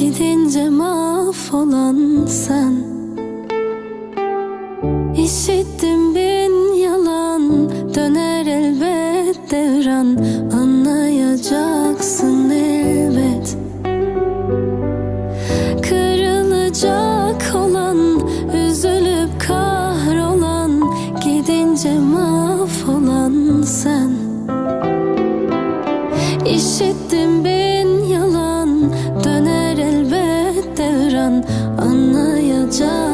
Gidince mahvolan sen. İşittim bin yalan Döner elbet devran. Anlayacaksın elbet Kırılacak olan Üzülüp kahrolan. Gidince mahvolan sen. İşittim bin 젖어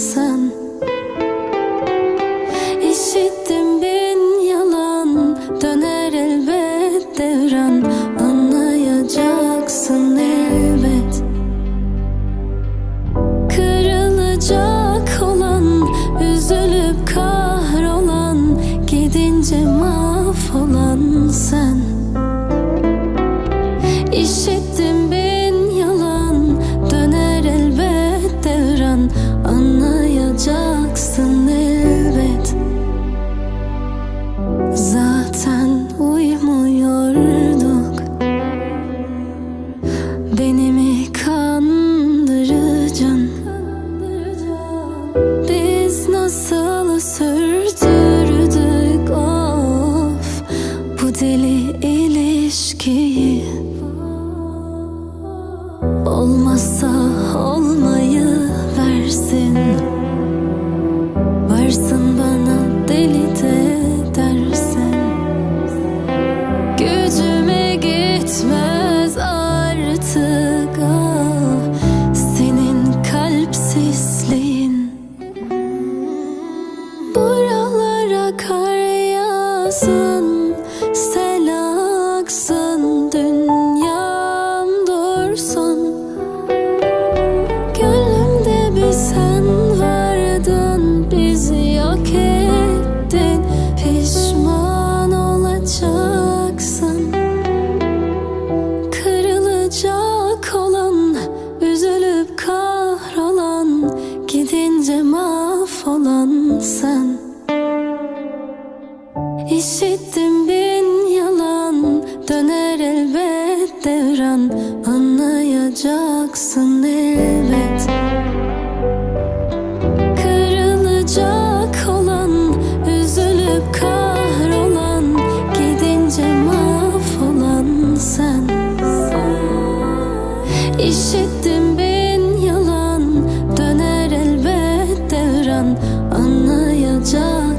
sen. İşittim bin yalan Döner elbet devran. Anlayacaksın elbet. Kırılacak olan Üzülüp kahrolan Gidince mahvolan sen. İşittim benim İşittim bin yalan Döner elbet devran. Anlayacaksın elbet. Kırılacak olan Üzülüp kahrolan Gidince mahvolan sen. İşittim bin yalan Döner elbet devran. Anlayacaksın